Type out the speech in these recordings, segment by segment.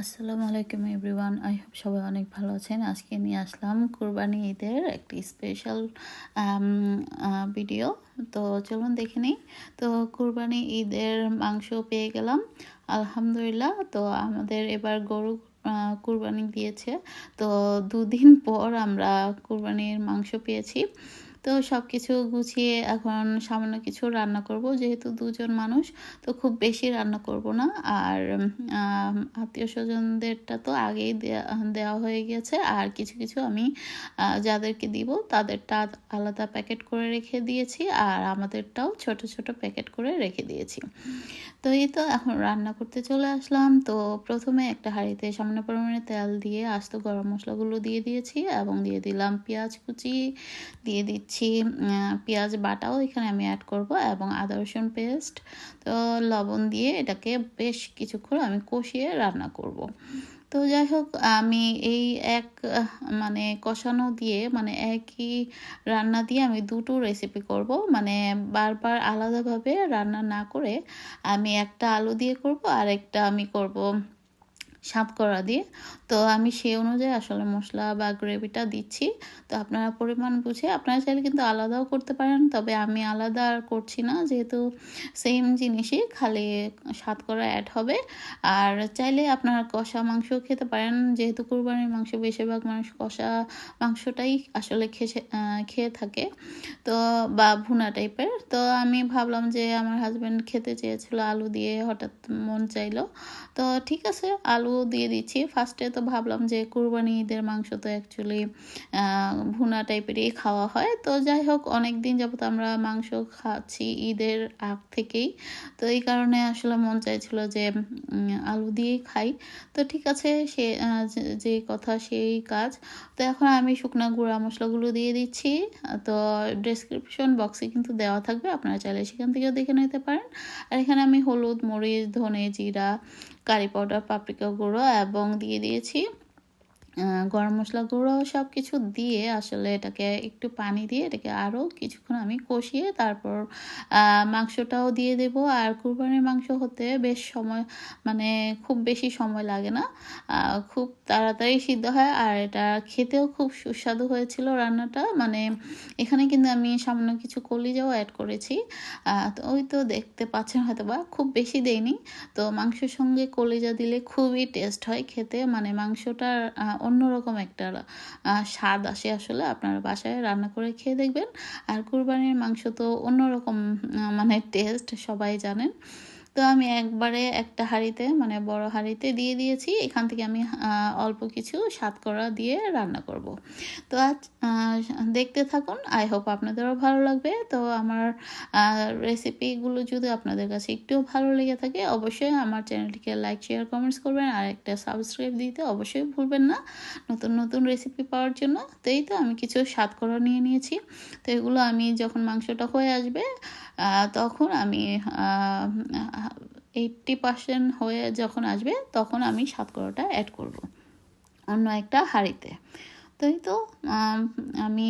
আসসালামু আলাইকুম everyone. I hope সবাই অনেক ভালো আছেন। আজকে নিয়ে আসলাম কুরবানি ঈদের একটি স্পেশাল ভিডিও তো চলুন দেখে নিই। তো কুরবানি ঈদের মাংস পেয়ে গেলাম। আলহামদুলিল্লাহ। তো আমাদের এবার গরু কুরবানি দিয়েছে। তো দুদিন পর আমরা কুরবানির মাংস পেয়েছি। তো সব কিছু গুছিয়ে এখন সামান্য কিছু রান্না করব। যেহেতু দুজন মানুষ, তো খুব বেশি রান্না করব না। আর আত্মীয় স্বজনদেরটা তো আগেই দেওয়া হয়ে গেছে। আর কিছু কিছু আমি যাদেরকে দিব, তাদেরটা আলাদা প্যাকেট করে রেখে দিয়েছি। আর আমাদেরটাও ছোট ছোট প্যাকেট করে রেখে দিয়েছি। তো এই তো এখন রান্না করতে চলে আসলাম। তো প্রথমে একটা হাঁড়িতে সামান্য পরিমাণে তেল দিয়ে আস্ত গরম মশলাগুলো দিয়ে দিয়েছি এবং দিয়ে দিলাম পেঁয়াজ কুচি, দিয়ে দিচ্ছি দিচ্ছি পেঁয়াজ বাটাও এখানে আমি অ্যাড করব এবং আদা, রসুন পেস্ট তো লবণ দিয়ে এটাকে বেশ কিছুক্ষণ আমি কষিয়ে রান্না করব। তো যাই হোক, আমি এই এক মানে কষানো দিয়ে মানে একই রান্না দিয়ে আমি দুটো রেসিপি করব মানে বারবার আলাদাভাবে রান্না না করে আমি একটা আলু দিয়ে করব আর একটা আমি করব করা দিয়ে। তো আমি সেই অনুযায়ী আসলে মশলা বা গ্রেভিটা দিচ্ছি। তো আপনারা পরিমাণ বুঝে আপনারা চাইলে কিন্তু আলাদাও করতে পারেন। তবে আমি আলাদা আর করছি না, যেহেতু সেম জিনিসই খালি করা অ্যাড হবে। আর চাইলে আপনারা কষা মাংস খেতে পারেন। যেহেতু কুরবানির মাংস বেশিরভাগ মানুষ কষা মাংসটাই আসলে খেয়ে খেয়ে থাকে। তো বা ভুনা টাইপের তো আমি ভাবলাম যে আমার হাজব্যান্ড খেতে চেয়েছিল আলু দিয়ে, হঠাৎ মন চাইলো। তো ঠিক আছে, আলু দিয়ে দিচ্ছি। ফার্স্টে তো ভাবলাম যে কুরবানি ঈদের মাংস তো অ্যাকচুয়ালি ভুনা টাইপেরই খাওয়া হয়। তো যাই হোক অনেক দিন যাবত আমরা মাংস খাচ্ছি ঈদের আগ থেকেই। তো এই কারণে আসলে মন চাইছিল যে আলু দিয়েই খাই। তো ঠিক আছে, সে যে কথা সেই কাজ। তো এখন আমি শুকনা গুঁড়া মশলাগুলো দিয়ে দিচ্ছি। তো ডেসক্রিপশন বক্সে কিন্তু দেওয়া থাকবে। আপনারা চাইলে সেখান থেকেও দেখে নিতে পারেন। আর এখানে আমি হলুদ, মরিচ, ধনে, জিরা কারি পাউডার পাপরিকা গুঁড়ো এবং দিয়ে দিয়েছি গরম মশলা গুঁড়ো সব কিছু দিয়ে আসলে এটাকে একটু পানি দিয়ে এটাকে আরও কিছুক্ষণ আমি কষিয়ে তারপর মাংসটাও দিয়ে দেব। আর কুরবানির মাংস হতে বেশ সময় মানে খুব বেশি সময় লাগে না। খুব তাড়াতাড়ি সিদ্ধ হয়। আর এটা খেতেও খুব সুস্বাদু হয়েছিল রান্নাটা। মানে এখানে কিন্তু আমি সামান্য কিছু কলিজাও অ্যাড করেছি। তো ওই তো দেখতে পাচ্ছেন হয়তো বা খুব বেশি দেয়নি তো মাংসের সঙ্গে কলিজা দিলে খুবই টেস্ট হয় খেতে। মানে মাংসটার অন্যরকম একটা স্বাদ আসে আসলে। আপনারা বাসায় রান্না করে খেয়ে দেখবেন। আর কুরবানির মাংস তো অন্যরকম মানে টেস্ট সবাই জানেন। তো আমি একবারে একটা হাঁড়িতে মানে বড় হাঁড়িতে দিয়ে দিয়েছি। এখান থেকে আমি অল্প কিছু করা দিয়ে রান্না করব। তো আজ দেখতে থাকুন। আই হোপ আপনাদেরও ভালো লাগবে। তো আমার রেসিপিগুলো যদি আপনাদের কাছে একটু ভালো লেগে থাকে, অবশ্যই আমার চ্যানেলটিকে লাইক, শেয়ার, কমেন্টস করবেন। আর একটা সাবস্ক্রাইব দিতে অবশ্যই ভুলবেন না নতুন নতুন রেসিপি পাওয়ার জন্য। তো এই তো আমি কিছু করা নিয়ে নিয়েছি। তো এগুলো আমি যখন মাংসটা হয়ে আসবে তখন আমি এইটটি পার্সেন্ট হয়ে যখন আসবে, তখন আমি সাতকড়াটা অ্যাড করব। অন্য একটা হাঁড়িতে। তাই তো, আমি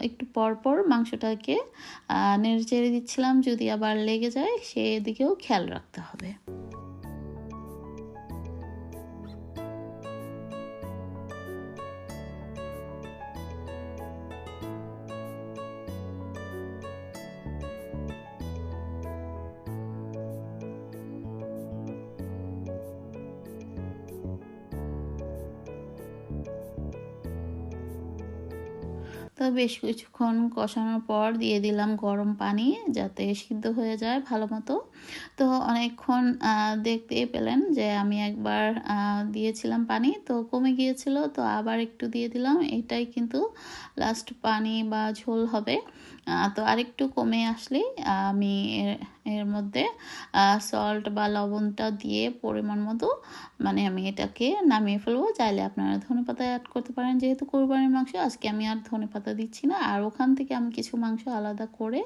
একটু পর পর মাংসটাকে নেড়ে চেড়ে দিচ্ছিলাম। যদি আবার লেগে যায়, সেদিকেও খেয়াল রাখতে হবে। তো বেশ কিছুক্ষণ কষানোর পর দিয়ে দিলাম গরম পানি যাতে সিদ্ধ হয়ে যায় ভালো মতো। তো অনেকক্ষণ দেখতে পেলেন যে আমি একবার দিয়েছিলাম পানি, তো কমে গিয়েছিল, তো আবার একটু দিয়ে দিলাম। এটাই কিন্তু লাস্ট পানি বা ঝোল হবে। তো আরেকটু কমে আসলে আমি এর মধ্যে সল্ট বা লবণটা দিয়ে পরিমাণ মতো মানে আমি এটাকে নামিয়ে ফেলব। চাইলে আপনারা ধনে পাতা অ্যাড করতে পারেন, যেহেতু কোরবানির মাংস। আজকে আমি আর ধনে পাতা দিচ্ছি না। আর ওখান থেকে আমি কিছু মাংস আলাদা করে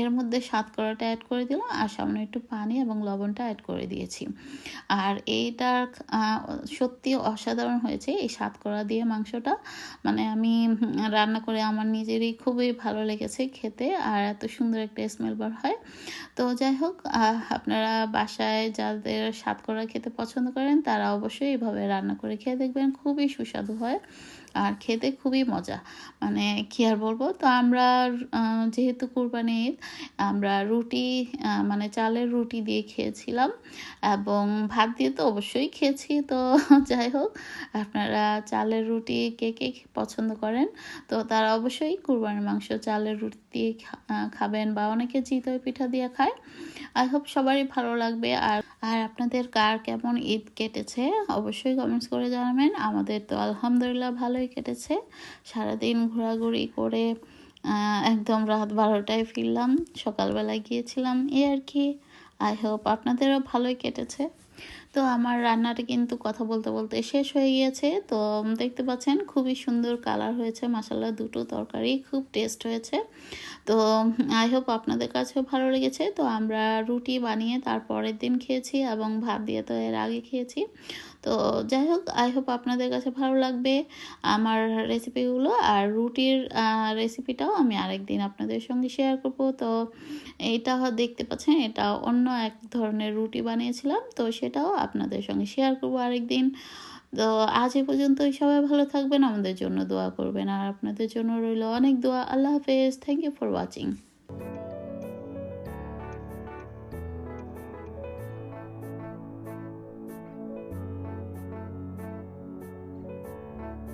এর মধ্যে স্বাদ করাটা অ্যাড করে দিলাম। আর সামনে একটু পানি এবং লবণটা অ্যাড করে দিয়েছি। আর এইটার সত্যি অসাধারণ হয়েছে এই স্বাদ করা দিয়ে মাংসটা। মানে আমি রান্না করে আমার নিজেরই খুবই ভালো লেগেছে খেতে। আর এত সুন্দর একটা স্মেল বার হয়। তো যাই হোক আপনারা বাসায় যাদের স্বাদ করা খেতে পছন্দ করেন, তারা অবশ্যই এভাবে রান্না করে খেয়ে দেখবেন। খুবই সুস্বাদু হয় আর খেতে খুবই মজা। মানে কি আর বলব? তো আমরা যেহেতু কুরবানি ঈদ, আমরা রুটি মানে চালের রুটি দিয়ে খেয়েছিলাম এবং ভাত দিয়ে তো অবশ্যই খেয়েছি। তো যাই হোক আপনারা চালের রুটি কে কে পছন্দ করেন, তো তারা অবশ্যই কুরবানির মাংস চালের রুটি দিয়ে খাবেন বা অনেকে চিতই পিঠা দিয়ে খায়। আই হোপ সবারই ভালো লাগবে। আর আর আপনাদের কার কেমন ঈদ কেটেছে অবশ্যই কমেন্টস করে জানাবেন। আমাদের তো আলহামদুলিল্লাহ ভালোই কেটেছে। সারাদিন ঘোরাঘুরি করে একদম রাত বারোটায় ফিরলাম। সকালবেলায় গিয়েছিলাম, এই আর কি। আই হোপ আপনাদেরও ভালোই কেটেছে। তো আমার রান্নাটা কিন্তু কথা বলতে বলতে শেষ হয়ে গিয়েছে। তো দেখতে পাচ্ছেন খুবই সুন্দর কালার হয়েছে মাসাল্লাহ দুটো তরকারি খুব টেস্ট হয়েছে। তো আই হোপ আপনাদের কাছেও ভালো লেগেছে। তো আমরা রুটি বানিয়ে তারপরের দিন খেয়েছি এবং ভাত দিয়ে তো এর আগে খেয়েছি। তো যাই হোক আই হোপ আপনাদের কাছে ভালো লাগবে আমার রেসিপিগুলো আর রুটির রেসিপিটাও আমি আরেকদিন আপনাদের সঙ্গে শেয়ার করব। তো এটা দেখতে পাচ্ছেন, এটা অন্য এক ধরনের রুটি বানিয়েছিলাম। তো সেটাও আপনাদের সঙ্গে শেয়ার করব আরেকদিন। তো আজ এ পর্যন্তই সবাই ভালো থাকবেন, আমাদের জন্য দোয়া করবেন। আর আপনাদের জন্য রইল অনেক দোয়া। আল্লাহ হাফেজ। Thank you for watching